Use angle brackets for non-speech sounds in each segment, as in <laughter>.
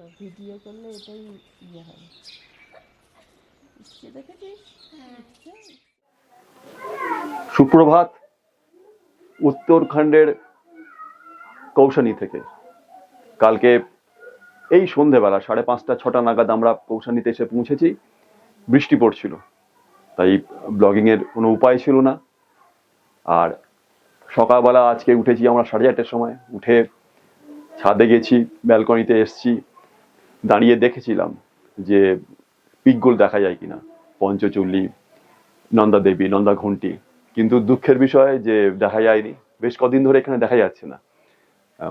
তো ভিডিও করলে এটাই ইয়ে হবে সুপ্রভাত, উত্তরখণ্ডের কৌশানী থেকে। কালকে এই সন্ধেবেলা সাড়ে পাঁচটা, ছটা নাগাদ আমরা কৌশানীতে এসে পৌঁছেছি। বৃষ্টি পড়ছিল, তাই ব্লগিং এর কোনো উপায় ছিল না। আর সকালবেলা আজকে উঠেছি আমরা সাড়ে চারটের সময়, উঠে ছাদে গেছি, ব্যালকনিতে এসছি। দাঁড়িয়ে দেখেছিলাম যে পিকগুল দেখা যায় কিনা। পঞ্চচল্লি, নন্দা দেবী, নন্দা ঘন্টি। কিন্তু দুঃখের বিষয় যে দেখা যায়নি। বেশ কদিন ধরে এখানে দেখা যাচ্ছে না।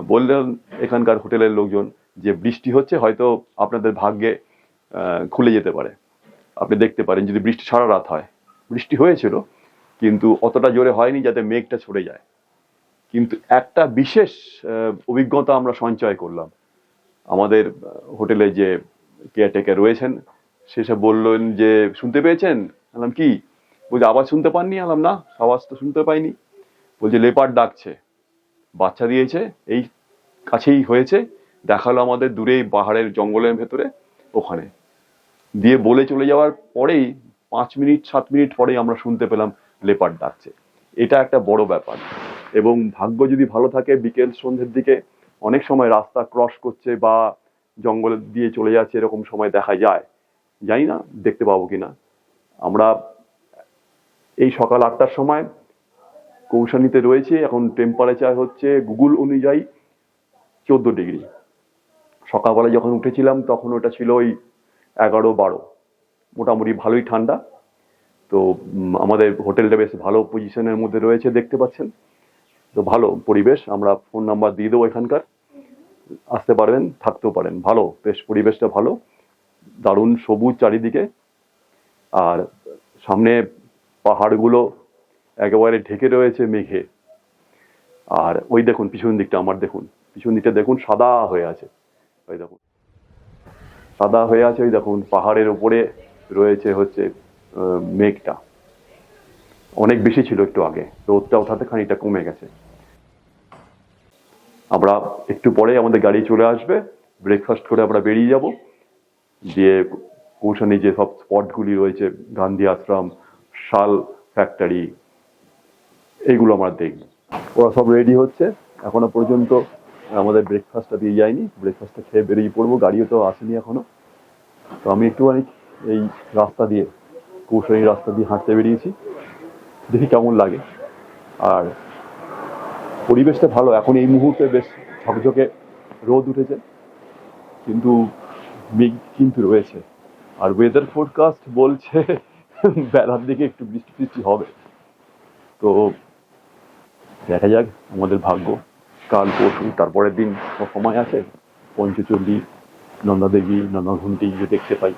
বললেন এখানকার হোটেলের লোকজন যে বৃষ্টি হচ্ছে, হয়তো আপনাদের ভাগ্যে খুলে যেতে পারে। আপনি দেখতে পারেন, যদি বৃষ্টি সারা রাত হয়। বৃষ্টি হয়েছিল, কিন্তু অতটা জোরে হয়নি যাতে মেঘটা ছড়ে যায়। কিন্তু একটা বিশেষ অভিজ্ঞতা আমরা সঞ্চয় করলাম। আমাদের হোটেলে যে কেয়ারটেকার রয়েছেন, সে সেসব বললেন যে, শুনতে পেয়েছেন? বললাম কি? বলছে, আওয়াজ শুনতে পাননি? আলাম, না, আওয়াজ তো শুনতে পাইনি। বলছে, লেপার্ড ডাকছে, বাচ্চা দিয়েছে, এই কাছেই হয়েছে, দেখাল আমাদের দূরে পাহাড়ের জঙ্গলের ভেতরে, ওখানে। দিয়ে বলে চলে যাওয়ার পরেই, পাঁচ মিনিট, সাত মিনিট পরেই আমরা শুনতে পেলাম, লেপার্ড ডাকছে। এটা একটা বড় ব্যাপার। এবং ভাগ্য যদি ভালো থাকে, বিকেল সন্ধ্যের দিকে অনেক সময় রাস্তা ক্রস করছে বা জঙ্গল দিয়ে চলে যাচ্ছে, এরকম সময় দেখা যায়। জানি না, দেখতে পাবো কিনা। আমরা এই সকাল আটটার সময় কৌশানীতে রয়েছে, এখন টেম্পারেচার হচ্ছে গুগল অনুযায়ী চোদ্দ ডিগ্রি। সকালবেলা যখন উঠেছিলাম, তখন ওটা ছিল ওই এগারো বারো। মোটামুটি ভালোই ঠান্ডা। তো আমাদের হোটেলটা বেশ ভালো পজিশনের মধ্যে রয়েছে, দেখতে পাচ্ছেন। তো ভালো পরিবেশ, আমরা ফোন নাম্বার দিয়ে দেবো এখানকার। আসতে পারবেন, থাকতেও পারেন। ভালো, বেশ পরিবেশটা ভালো। দারুণ সবুজ চারিদিকে। আর সামনে পাহাড়গুলো একেবারে ঢেকে রয়েছে মেঘে। আর ওই দেখুন, পিছন দিকটা আমার দেখুন। পিছন দিকটা দেখুন, সাদা হয়ে আছে। ওই দেখুন। সাদা হয়ে আছে, ওই দেখুন। পাহাড়ের উপরে রয়েছে হচ্ছে মেঘটা। অনেক বেশি ছিল একটু আগে রোদটা ওঠাতে খানিকটা কমে গেছে। আমরা একটু পরে আমাদের গাড়ি চলে আসবে ব্রেকফাস্ট করে আমরা বেরিয়ে যাব দিয়ে কৌশানি যে সব স্পটগুলি রয়েছে গান্ধী আশ্রম শাল ফ্যাক্টরি এইগুলো আমরা দেখব। ওরা সব রেডি হচ্ছে, এখনও পর্যন্ত আমাদের ব্রেকফাস্টটা দিয়ে যায়নি ব্রেকফাস্টটা খেয়ে বেরিয়ে পড়ব, গাড়িও তো আসেনি এখনও। তো আমি একটুখানি এই রাস্তা দিয়ে, কৌশলী রাস্তা দিয়ে হাঁটতে বেরিয়েছি। দেখি কেমন লাগে। আর পরিবেশটা ভালো, এখন এই মুহূর্তে বেশ ঝকঝকে রোদ উঠেছে, কিন্তু মেঘ কিন্তু রয়েছে। আর ওয়েদার ফোরকাস্ট বলছে <laughs> বেলার দিকে একটু বৃষ্টি ফৃষ্টি হবে। তো দেখা যাক আমাদের ভাগ্য। কাল পরশু, তারপরের দিন সময় আছে। পঞ্চচল্লি নন্দাদেবী নন্দাঘুন্টি যে দেখতে পাই।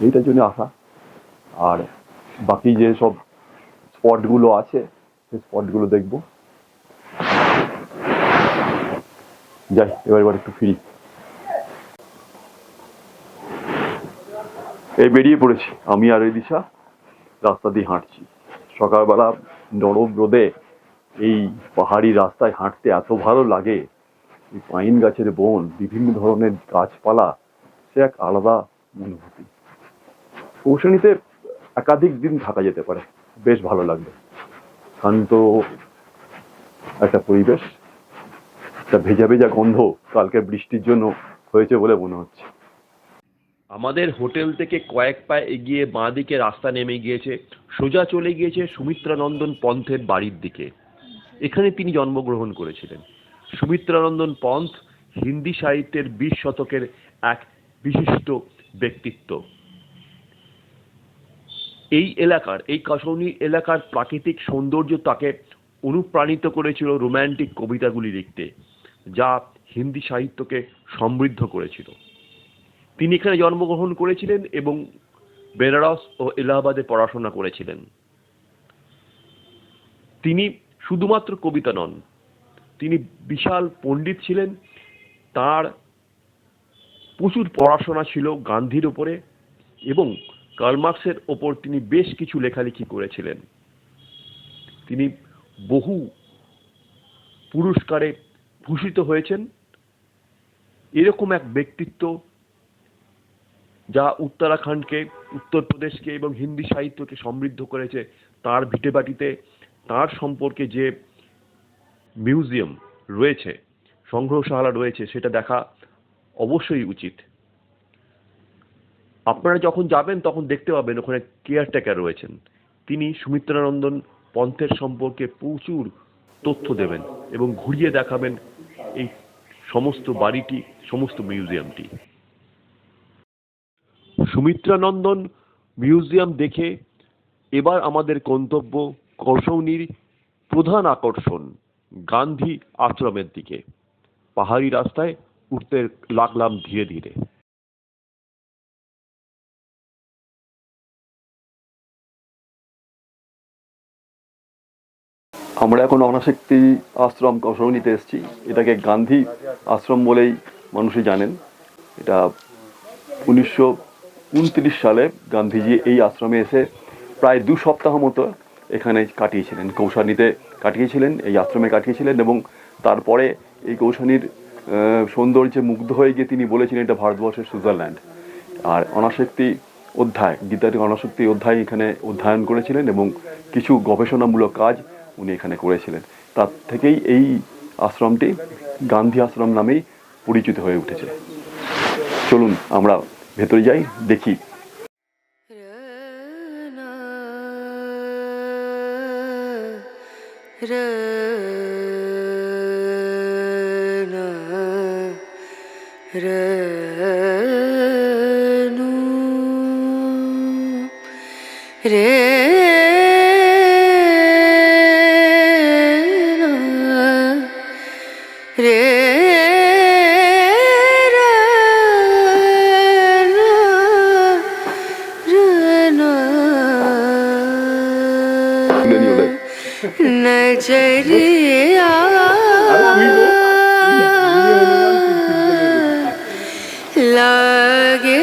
এইটার জন্য আশা। আর বাকি যে সব স্পটগুলো আছে, সেই স্পটগুলো দেখব। যাই, এবার এবার একটু ফিরি। এই বেরিয়ে পড়েছি, আমি আর এই দিশা, রাস্তা দিয়ে হাঁটছি। সকালবেলা নরম রোদে এই পাহাড়ি রাস্তায় হাঁটতে এত ভালো লাগে, এই পাইন গাছের বন, বিভিন্ন ধরনের গাছপালা, সে এক আলাদা অনুভূতি। কৌশনীতে একাধিক দিন থাকা যেতে পারে। বেশ ভালো লাগবে শান্ত একটা পরিবেশ, একটা ভেজা ভেজা গন্ধ কালকে বৃষ্টির জন্য হয়েছে বলে মনে হচ্ছে। আমাদের হোটেল থেকে কয়েক পা এগিয়ে বাঁ দিকে রাস্তা নেমে গিয়েছে। সোজা চলে গিয়েছে সুমিত্রানন্দন পন্থের বাড়ির দিকে। এখানে তিনি জন্মগ্রহণ করেছিলেন। সুমিত্রানন্দন পন্থ হিন্দি সাহিত্যের বিশ শতকের এক বিশিষ্ট ব্যক্তিত্ব। এই এলাকার, এই কাশনী এলাকার প্রাকৃতিক সৌন্দর্য তাকে অনুপ্রাণিত করেছিল রোম্যান্টিক কবিতাগুলি লিখতে, যা হিন্দি সাহিত্যকে সমৃদ্ধ করেছিল। তিনি এখানে জন্মগ্রহণ করেছিলেন এবং বেনারস ও এলাহাবাদে পড়াশোনা করেছিলেন। তিনি শুধুমাত্র কবিতা নন, তিনি বিশাল পণ্ডিত ছিলেন। তার প্রচুর পড়াশোনা ছিল গান্ধীর ওপরে এবং কার্মার্ক্সের ওপর তিনি বেশ কিছু লেখালেখি করেছিলেন। তিনি বহু পুরস্কারে ভূষিত হয়েছেন। এরকম এক ব্যক্তিত্ব যা উত্তরাখণ্ডকে, উত্তরপ্রদেশকে এবং হিন্দি সাহিত্যকে সমৃদ্ধ করেছে, তার ভিটেবাটিতে, তার সম্পর্কে যে মিউজিয়াম রয়েছে, সংগ্রহশালা রয়েছে, সেটা দেখা অবশ্যই উচিত। আপনারা যখন যাবেন, তখন দেখতে পাবেন ওখানে কেয়ারটেকার রয়েছেন। তিনি সুমিত্রানন্দন পন্থের সম্পর্কে প্রচুর তথ্য দেবেন এবং ঘুরিয়ে দেখাবেন এই সমস্ত বাড়িটি, সমস্ত মিউজিয়ামটি। সুমিত্রানন্দন মিউজিয়াম দেখে এবার আমাদের গন্তব্য কৌশৌনির প্রধান আকর্ষণ, গান্ধী আশ্রমের দিকে। পাহাড়ি রাস্তায় উঠতে লাগলাম ধীরে ধীরে। আমরা এখন অনাসক্তি আশ্রম কৌশনীতে এসেছি। এটাকে গান্ধী আশ্রম বলেই মানুষই জানেন। এটা উনিশশো উনত্রিশ সালে গান্ধীজি এই আশ্রমে এসে প্রায় দু সপ্তাহ মতো এখানে কাটিয়েছিলেন, কৌশানীতে কাটিয়েছিলেন, এই আশ্রমে কাটিয়েছিলেন এবং তারপরে এই কৌশানীর সৌন্দর্যে মুগ্ধ হয়ে গিয়ে তিনি বলেছিলেন এটা ভারতবর্ষের সুইজারল্যান্ড। আর অনাসক্তি অধ্যায় গীতার অনাসক্তি অধ্যায় এখানে অধ্যয়ন করেছিলেন এবং কিছু গবেষণামূলক কাজ উনি এখানে করেছিলেন। তার থেকেই এই আশ্রমটি গান্ধী আশ্রম নামেই পরিচিত হয়ে উঠেছে। চলুন, আমরা ভেতরে যাই, দেখি। তুলে नज़रिया। लागे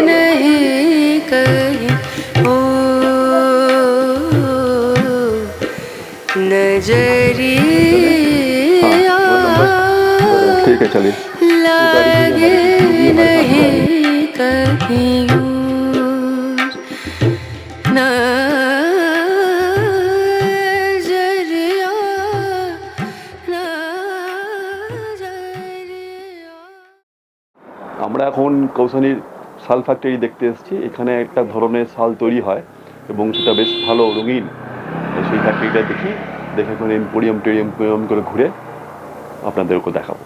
नहीं कहीं। ओ नज़रिया। ठीक है चलिए। लागे नहीं कहीं। কৌশানীর শাল ফ্যাক্টরি দেখতে এসেছি। এখানে একটা ধরনের শাল তৈরি হয় এবং সেটা বেশ ভালো রঙিন। সেই ফ্যাক্টরিটা দেখি, দেখে এখন এম্পোরিয়াম টেরিয়াম করে ঘুরে আপনাদেরকে দেখাবো।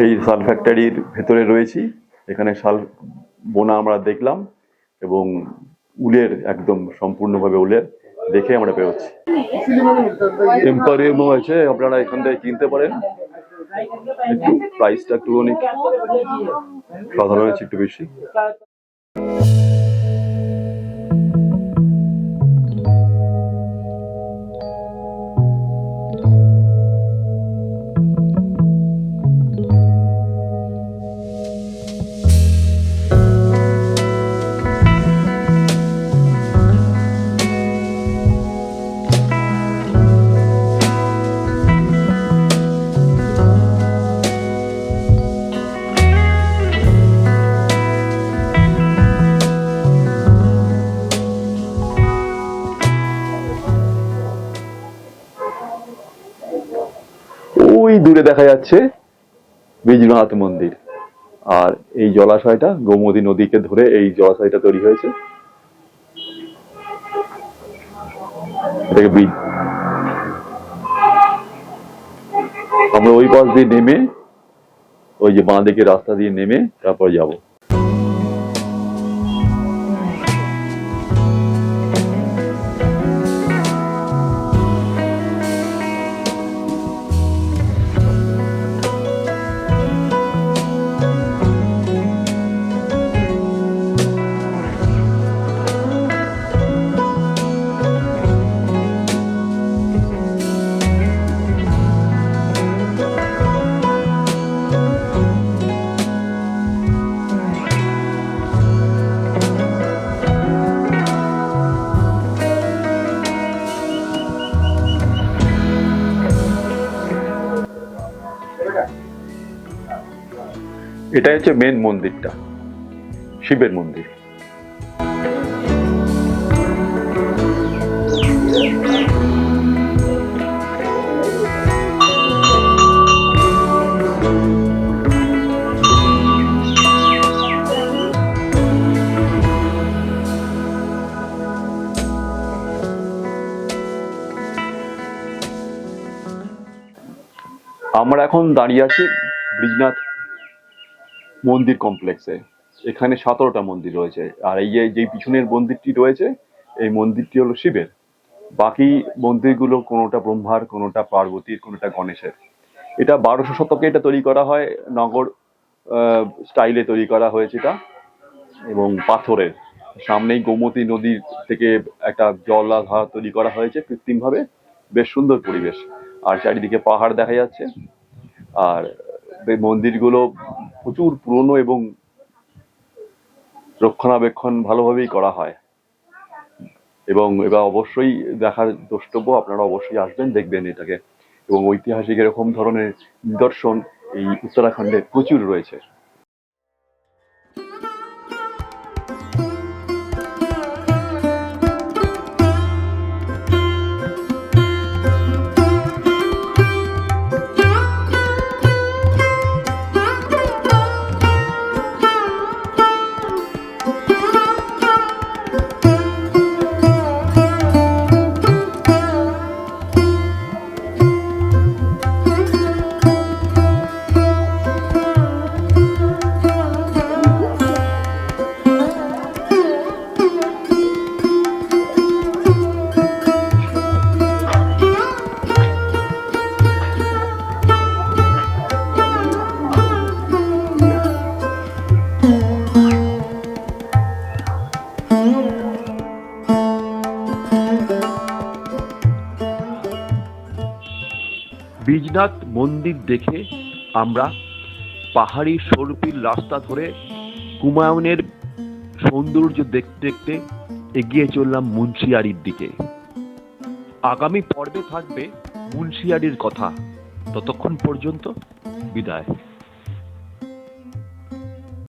এই শাল ফ্যাক্টরির ভেতরে রয়েছি। এখানে শাল বোনা আমরা দেখলাম এবং উলের একদম সম্পূর্ণভাবে উলের দেখে আমরা বেরোচ্ছি। এম্পারিয়ামও আছে, আপনারা এখান থেকে কিনতে পারেন। একটু প্রাইসটা একটু অনেক সাধারণ আছে একটু বেশি। দূরে দেখা যাচ্ছে বীজনাথ মন্দির। আর এই জলাশয়টা গোমতী নদীকে ধরে এই জলাশয়টা তৈরি হয়েছে। আমরা ওই পাশ দিয়ে নেমে, ওই যে বাঁ দিকে রাস্তা দিয়ে নেমে তারপর যাব। এটা হচ্ছে মেন মন্দিরটা শিবের মন্দির। আমরা এখন দাঁড়িয়ে আছি ব্রিজনাথ মন্দির কমপ্লেক্সে এখানে সতেরোটা মন্দির রয়েছে। আর এই যে পিছনের মন্দিরটি রয়েছে, এই মন্দিরটি হলো শিবের। বাকি মন্দিরগুলো কোনোটা ব্রহ্মার, কোনোটা পার্বতীর, কোনোটা গণেশের। এটা বারোশো শতকে এটা তৈরি করা হয়, নগর স্টাইলে তৈরি করা হয়েছে এটা। এবং পাথরের। সামনেই গোমতী নদীর থেকে একটা জলাধার তৈরি করা হয়েছে কৃত্রিমভাবে। বেশ সুন্দর পরিবেশ। আর চারিদিকে পাহাড় দেখা যাচ্ছে। আর এই মন্দিরগুলো প্রচুর পুরনো এবং রক্ষণাবেক্ষণ ভালোভাবেই করা হয়। এবং এবার অবশ্যই দেখার দ্রষ্টব্য, আপনারা অবশ্যই আসবেন, দেখবেন এটাকে। এবং ঐতিহাসিক এরকম ধরনের নিদর্শন এই উত্তরাখণ্ডে প্রচুর রয়েছে। বীজনাথ মন্দির দেখে আমরা পাহাড়ি সরপির রাস্তা ধরে কুমায়ুনের সৌন্দর্য দেখতে দেখতে এগিয়ে চললাম মুন্সিয়ারির দিকে। আগামী পর্বে থাকবে মুন্সিয়ারির কথা। ততক্ষণ পর্যন্ত বিদায়।